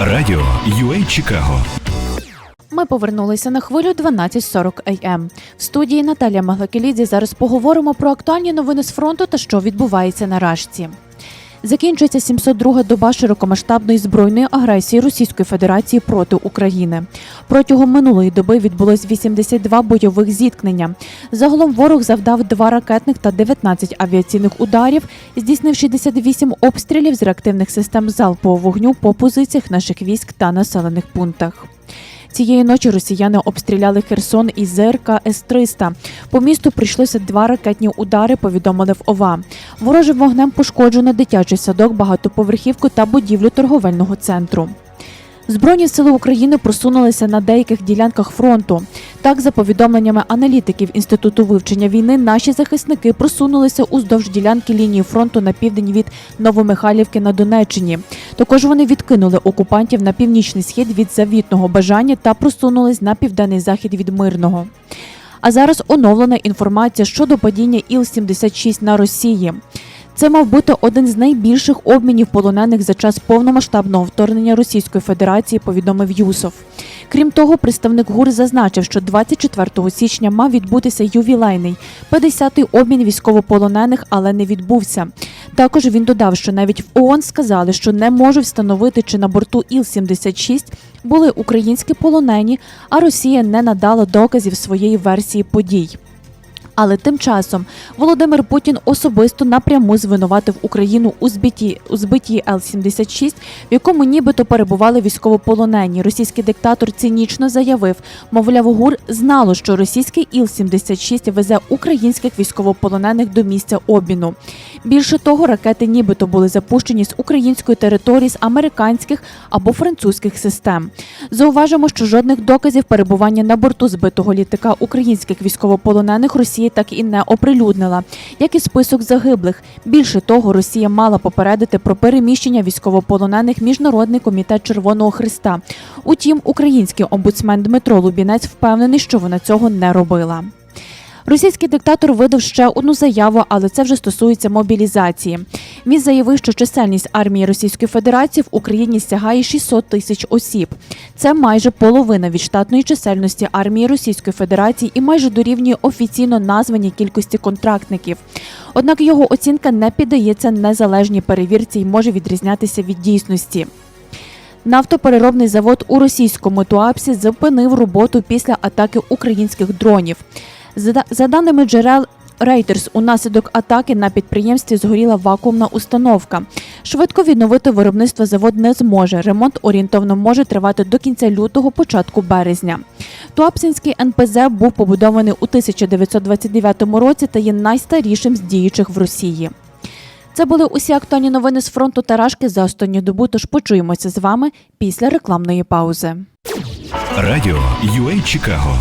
Радіо UA Чикаго Ми повернулися на хвилю 12.40 АМ. В студії Наталія Маглакелідзі зараз поговоримо про актуальні новини з фронту та що відбувається на Рашці. Закінчується 702 доба широкомасштабної збройної агресії Російської Федерації проти України. Протягом минулої доби відбулось 82 бойових зіткнення. Загалом ворог завдав два ракетних та 19 авіаційних ударів, здійснив 68 обстрілів з реактивних систем залпового вогню по позиціях наших військ та населених пунктах. Цієї ночі росіяни обстріляли Херсон із ЗРК С-300. По місту прийшлося два ракетні удари, повідомили в ОВА. Ворожим вогнем пошкоджено дитячий садок, багатоповерхівку та будівлю торговельного центру. Збройні сили України просунулися на деяких ділянках фронту. Так, за повідомленнями аналітиків Інституту вивчення війни, наші захисники просунулися уздовж ділянки лінії фронту на південь від Новомихайлівки на Донеччині. Також вони відкинули окупантів на північний схід від завітного бажання та просунулись на південний захід від мирного. А зараз оновлена інформація щодо падіння Іл-76 на Росії. Це мав бути один з найбільших обмінів полонених за час повномасштабного вторгнення Російської Федерації, повідомив Юсов. Крім того, представник ГУР зазначив, що 24 січня мав відбутися ювілейний 50-й обмін військовополонених, але не відбувся. Також він додав, що навіть в ООН сказали, що не можуть встановити, чи на борту Іл-76 були українські полонені, а Росія не надала доказів своєї версії подій. Але тим часом Володимир Путін особисто напряму звинуватив Україну у збитті у збитті Л-76, в якому нібито перебували військовополонені. Російський диктатор цинічно заявив, мовляв, ГУР знало, що російський Іл-76 везе українських військовополонених до місця обміну. Більше того, ракети нібито були запущені з української території з американських або французьких систем. Зауважимо, що жодних доказів перебування на борту збитого літака українських військовополонених Росії так і не оприлюднила, як і список загиблих. Більше того, Росія мала попередити про переміщення військовополонених Міжнародний комітет Червоного Христа. Утім, український омбудсмен Дмитро Лубінець впевнений, що вона цього не робила. Російський диктатор видав ще одну заяву, але це вже стосується мобілізації. Він заявив, що чисельність армії Російської Федерації в Україні сягає 600 тисяч осіб. Це майже половина від штатної чисельності армії Російської Федерації і майже дорівнює офіційно названій кількості контрактників. Однак його оцінка не піддається незалежній перевірці і може відрізнятися від дійсності. Нафтопереробний завод у російському Туапсі зупинив роботу після атаки українських дронів. За, даними джерел Reuters, унаслідок атаки на підприємстві згоріла вакуумна установка. Швидко відновити виробництво завод не зможе. Ремонт орієнтовно може тривати до кінця лютого, початку березня. Туапсинський НПЗ був побудований у 1929 році та є найстарішим з діючих в Росії. Це були усі актуальні новини з фронту Тарашки за останню добу. Тож почуємося з вами після рекламної паузи. Радіо UA Чикаго